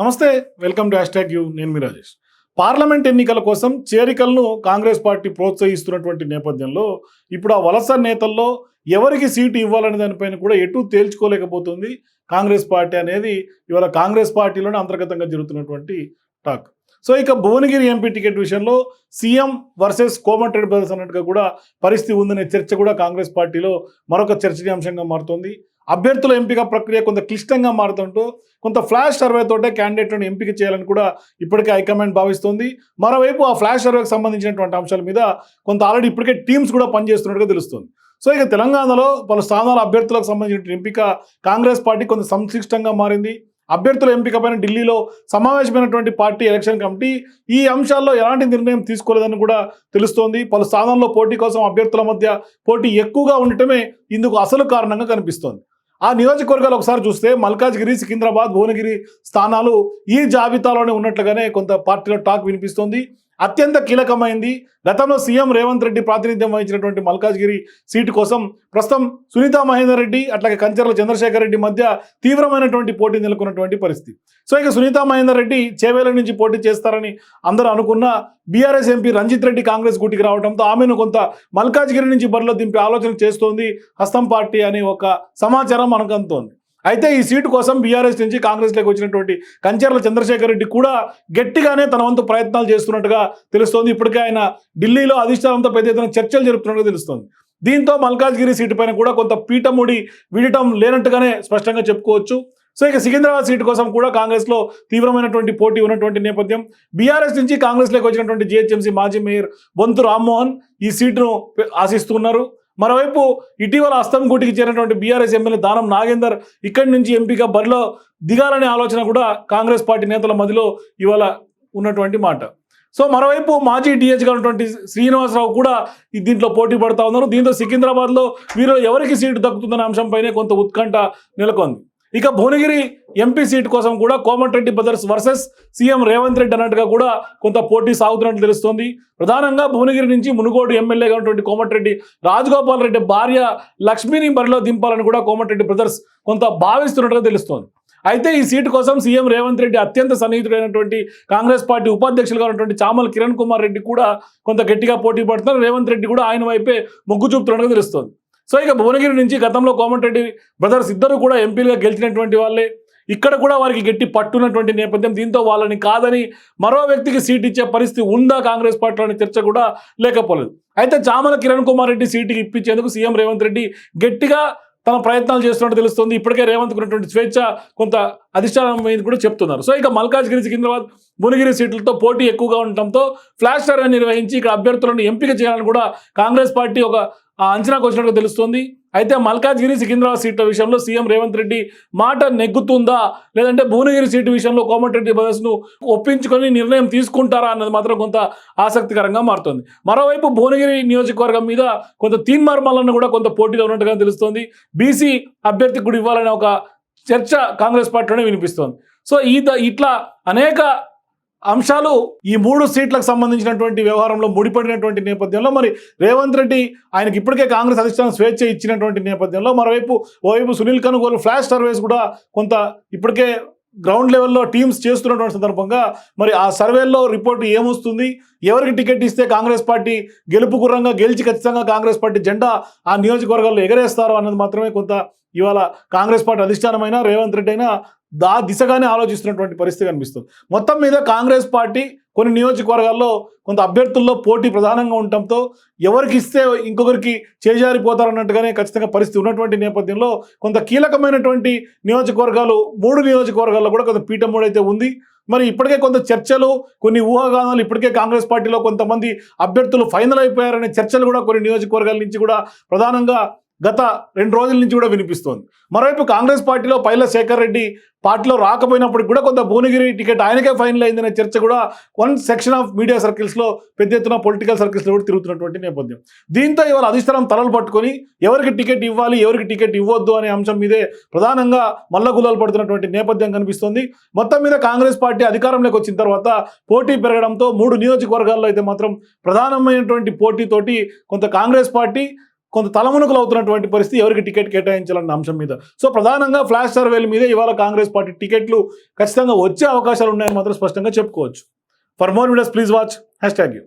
నమస్తే welcome to hashtag you నేను మీ రాజేష్. పార్లమెంట్ ఎన్నికల కోసం చేరికలను కాంగ్రెస్ పార్టీ ప్రోత్సహిస్తున్నటువంటి నేపథ్యంలో ఇప్పుడు ఆ వలస నేతల్లో ఎవరికి సీటు ఇవ్వాలనే దానిపైన కూడా ఎటు తేల్చుకోలేకపోతుంది కాంగ్రెస్ పార్టీ అనేది. ఇవాళ కాంగ్రెస్ పార్టీలోనే అంతర్గతంగా జరుగుతున్నటువంటి టాక్. సో ఇక భువనగిరి ఎంపీ టికెట్ విషయంలో సీఎం వర్సెస్ కోమటెడ్ బ్రదర్స్ అన్నట్టుగా కూడా పరిస్థితి ఉందనే చర్చ కూడా కాంగ్రెస్ పార్టీలో మరొక చర్చనీయాంశంగా మారుతోంది. అభ్యర్థుల ఎంపిక ప్రక్రియ కొంత క్లిష్టంగా మారుతుంటూ కొంత ఫ్లాష్ సర్వే తోటే క్యాండిడేట్లను ఎంపిక చేయాలని కూడా ఇప్పటికే హైకమాండ్ భావిస్తోంది. మరోవైపు ఆ ఫ్లాష్ సర్వేకి సంబంధించినటువంటి అంశాల మీద కొంత ఆల్రెడీ ఇప్పటికే టీమ్స్ కూడా పనిచేస్తున్నట్టుగా తెలుస్తుంది. సో ఇక తెలంగాణలో పలు స్థానాల అభ్యర్థులకు సంబంధించిన ఎంపిక కాంగ్రెస్ పార్టీ కొంత సంక్లిష్టంగా మారింది. అభ్యర్థుల ఎంపిక పైన ఢిల్లీలో సమావేశమైనటువంటి పార్టీ ఎలక్షన్ కమిటీ ఈ అంశాల్లో ఎలాంటి నిర్ణయం తీసుకోలేదని కూడా తెలుస్తోంది. పలు స్థానాల్లో పోటీ కోసం అభ్యర్థుల మధ్య పోటీ ఎక్కువగా ఉండటమే ఇందుకు అసలు కారణంగా కనిపిస్తోంది. ఆ నియోజకవర్గాలు ఒకసారి చూస్తే మల్కాజ్గిరి సికింద్రాబాద్ భువనగిరి స్థానాలు ఈ జాబితాలోనే ఉన్నట్లుగానే కొంత పార్టీలో టాక్ వినిపిస్తోంది. అత్యంత కీలకమైంది. గతంలో సీఎం రేవంత్ రెడ్డి ప్రాతినిధ్యం వహించినటువంటి మల్కాజ్గిరి సీటు కోసం ప్రస్తుతం సునీతా మహేందర్ రెడ్డి అట్లాగే కంచర్ల చంద్రశేఖర్ రెడ్డి మధ్య తీవ్రమైనటువంటి పోటీ నెలకొన్నటువంటి పరిస్థితి. సో ఇక సునీతా మహేందర్ రెడ్డి చేవేల నుంచి పోటీ చేస్తారని అందరూ అనుకున్న బీఆర్ఎస్ ఎంపీ రంజిత్ రెడ్డి కాంగ్రెస్ గుటికి రావడంతో ఆమెను కొంత మల్కాజ్గిరి నుంచి బరిలో దింపే ఆలోచన చేస్తోంది హస్తం పార్టీ అనే ఒక సమాచారం మనకు అందుతోంది అయితే ఈ సీటు కోసం బీఆర్ఎస్ నుంచి కాంగ్రెస్లోకి వచ్చినటువంటి కంచర్ల చంద్రశేఖర్ రెడ్డి కూడా గట్టిగానే తన వంతు ప్రయత్నాలు చేస్తున్నట్టుగా తెలుస్తోంది. ఇప్పటికే ఆయన ఢిల్లీలో అధిష్టానంతో పెద్ద ఎత్తున చర్చలు జరుపుతున్నట్టుగా తెలుస్తోంది. దీంతో మల్కాజ్గిరి సీటు పైన కూడా కొంత పీఠముడి వీడటం లేనట్టుగానే స్పష్టంగా చెప్పుకోవచ్చు. సో ఇక సికింద్రాబాద్ సీటు కోసం కూడా కాంగ్రెస్లో తీవ్రమైనటువంటి పోటీ ఉన్నటువంటి నేపథ్యం. బీఆర్ఎస్ నుంచి కాంగ్రెస్లోకి వచ్చినటువంటి జిహెచ్ఎంసీ మాజీ మేయర్ బొంతు రామ్మోహన్ ఈ సీటును ఆశిస్తున్నారు. మరోవైపు ఇటీవల అస్తం గుటికి చేరినటువంటి బీఆర్ఎస్ ఎమ్మెల్యే దానం నాగేందర్ ఇక్కడి నుంచి ఎంపీగా బరిలో దిగాలనే ఆలోచన కూడా కాంగ్రెస్ పార్టీ నేతల మధ్యలో ఇవాళ ఉన్నటువంటి మాట. సో మరోవైపు మాజీ డిహెచ్గా ఉన్నటువంటి శ్రీనివాసరావు కూడా ఈ దీంట్లో పోటీ పడతా ఉన్నారు. దీంతో సికింద్రాబాద్లో వీరిలో ఎవరికి సీటు దక్కుతుందనే అంశంపైనే కొంత ఉత్కంఠ నెలకొంది. ఇక భువనగిరి ఎంపీ సీట్ కోసం కూడా Komatireddy brothers versus CM Revanth Reddy అన్నట్టుగా కూడా కొంత పోటీ సాగుతున్నట్లు తెలుస్తోంది. ప్రధానంగా భువనగిరి నుంచి మునుగోడు ఎమ్మెల్యేగా ఉన్నటువంటి కోమటిరెడ్డి రాజగోపాల్ రెడ్డి భార్య లక్ష్మిని బరిలో దింపాలని కూడా కోమటిరెడ్డి బ్రదర్స్ కొంత భావిస్తున్నట్టుగా తెలుస్తోంది. అయితే ఈ సీటు కోసం సీఎం రేవంత్ రెడ్డి అత్యంత సన్నిహితుడైనటువంటి కాంగ్రెస్ పార్టీ ఉపాధ్యక్షులుగా ఉన్నటువంటి చామల కిరణ్ కుమార్ రెడ్డి కూడా కొంత గట్టిగా పోటీ పడుతున్నారు. రేవంత్ రెడ్డి కూడా ఆయన వైపే మొగ్గు చూపుతున్నట్టుగా తెలుస్తోంది. సో ఇక భువనగిరి నుంచి గతంలో కోమటిరెడ్డి బ్రదర్స్ ఇద్దరు కూడా ఎంపీలుగా గెలిచినటువంటి వాళ్ళే. ఇక్కడ కూడా వారికి గట్టి పట్టున్నటువంటి నేపథ్యం. దీంతో వాళ్ళని కాదని మరో వ్యక్తికి సీట్ ఇచ్చే పరిస్థితి ఉందా కాంగ్రెస్ పార్టీలో చర్చ కూడా లేకపోలేదు. అయితే చామల కిరణ్ కుమార్ రెడ్డి సీటు ఇప్పించేందుకు సీఎం రేవంత్ రెడ్డి గట్టిగా తన ప్రయత్నాలు చేస్తున్నట్టు తెలుస్తుంది. ఇప్పటికే రేవంత్ ఉన్నటువంటి స్వేచ్ఛ కొంత అధిష్టానం అధిష్టానమైంది కూడా చెప్తున్నారు. సో ఇక మల్కాజ్గిరి సికింద్రాబాద్ భువనగిరి సీట్లతో పోటీ ఎక్కువగా ఉండటంతో ఫ్లాష్ సర్వే నిర్వహించి ఇక్కడ అభ్యర్థులను ఎంపిక చేయాలని కూడా కాంగ్రెస్ పార్టీ ఒక ఆ అంచనాకు వచ్చినట్టుగా తెలుస్తోంది. అయితే మల్కాజ్గిరి సికింద్రాబాద్ సీట్ల విషయంలో సీఎం రేవంత్ రెడ్డి మాట నెగ్గుతుందా? లేదంటే భువనగిరి సీటు విషయంలో కోమటిరెడ్డి బ్రదర్స్ను ఒప్పించుకొని నిర్ణయం తీసుకుంటారా అన్నది మాత్రం కొంత ఆసక్తికరంగా మారుతుంది. మరోవైపు భువనగిరి నియోజకవర్గం మీద కొంత తీన్మార్మాలను కూడా కొంత పోటీలో ఉన్నట్టుగా తెలుస్తోంది. బీసీ అభ్యర్థి కూడా ఇవ్వాలనే ఒక చర్చ కాంగ్రెస్ పార్టీలోనే వినిపిస్తోంది. సో ఈ ఇట్లా అనేక అంశాలు ఈ మూడు సీట్లకు సంబంధించినటువంటి వ్యవహారంలో ముడిపడినటువంటి నేపథ్యంలో మరి రేవంత్ రెడ్డి ఆయనకి ఇప్పటికే కాంగ్రెస్ అధిష్టానం స్వేచ్ఛ ఇచ్చినటువంటి నేపథ్యంలో మరోవైపు ఓవైపు సునీల్ కనుగోలు ఫ్లాష్ సర్వేస్ కూడా కొంత ఇప్పటికే గ్రౌండ్ లెవెల్లో టీమ్స్ చేస్తున్నటువంటి సందర్భంగా మరి ఆ సర్వేల్లో రిపోర్ట్ ఏమొస్తుంది? ఎవరికి టికెట్ ఇస్తే కాంగ్రెస్ పార్టీ గెలుపు గుర్రంగా గెలిచి ఖచ్చితంగా కాంగ్రెస్ పార్టీ జెండా ఆ నియోజకవర్గాల్లో ఎగరేస్తారు అన్నది మాత్రమే కొంత ఇవాళ కాంగ్రెస్ పార్టీ అధిష్టానమైన రేవంత్ రెడ్డి అయినా దా దిశగానే ఆలోచిస్తున్నటువంటి పరిస్థితి కనిపిస్తుంది. మొత్తం మీద కాంగ్రెస్ పార్టీ కొన్ని నియోజకవర్గాల్లో కొంత అభ్యర్థుల్లో పోటీ ప్రధానంగా ఉండటంతో ఎవరికి ఇస్తే ఇంకొకరికి చేజారిపోతారన్నట్టుగానే ఖచ్చితంగా పరిస్థితి ఉన్నటువంటి నేపథ్యంలో కొంత కీలకమైనటువంటి నియోజకవర్గాలు మూడు నియోజకవర్గాల్లో కూడా కొంత పీఠం మూడైతే ఉంది. మరి ఇప్పటికే కొంత చర్చలు కొన్ని ఊహాగానాలు ఇప్పటికే కాంగ్రెస్ పార్టీలో కొంతమంది అభ్యర్థులు ఫైనల్ అయిపోయారనే చర్చలు కూడా కొన్ని నియోజకవర్గాల నుంచి కూడా ప్రధానంగా గత రెండు రోజుల నుంచి కూడా వినిపిస్తోంది. మరోవైపు కాంగ్రెస్ పార్టీలో పైల శేఖర్ రెడ్డి పార్టీలో రాకపోయినప్పటికి కూడా కొంత భువనగిరి టికెట్ ఆయనకే ఫైనల్ అయిందనే చర్చ కూడా వన్ సెక్షన్ ఆఫ్ మీడియా సర్కిల్స్లో పెద్ద ఎత్తున పొలిటికల్ సర్కిల్స్లో కూడా తిరుగుతున్నటువంటి నేపథ్యం. దీంతో ఇవాళ అధిష్టానం తలలు పట్టుకొని ఎవరికి టికెట్ ఇవ్వాలి ఎవరికి టికెట్ ఇవ్వద్దు అనే అంశం మీదే ప్రధానంగా మల్లగులాలు పడుతున్నటువంటి నేపథ్యం కనిపిస్తోంది. మొత్తం మీద కాంగ్రెస్ పార్టీ అధికారంలోకి వచ్చిన తర్వాత పోటీ పెరగడంతో మూడు నియోజకవర్గాల్లో అయితే మాత్రం ప్రధానమైనటువంటి పోటీతోటి కొంత కాంగ్రెస్ పార్టీ కొంత తలమునకలు అవుతున్నటువంటి పరిస్థితి ఎవరికి టికెట్ కేటాయించాలన్న అంశం మీద. సో ప్రధానంగా ఫ్లాష్ సర్వేల మీద ఇవాళ కాంగ్రెస్ పార్టీ టికెట్లు ఖచ్చితంగా వచ్చే అవకాశాలు ఉన్నాయని మాత్రం స్పష్టంగా చెప్పుకోవచ్చు. For more videos please watch hashtag U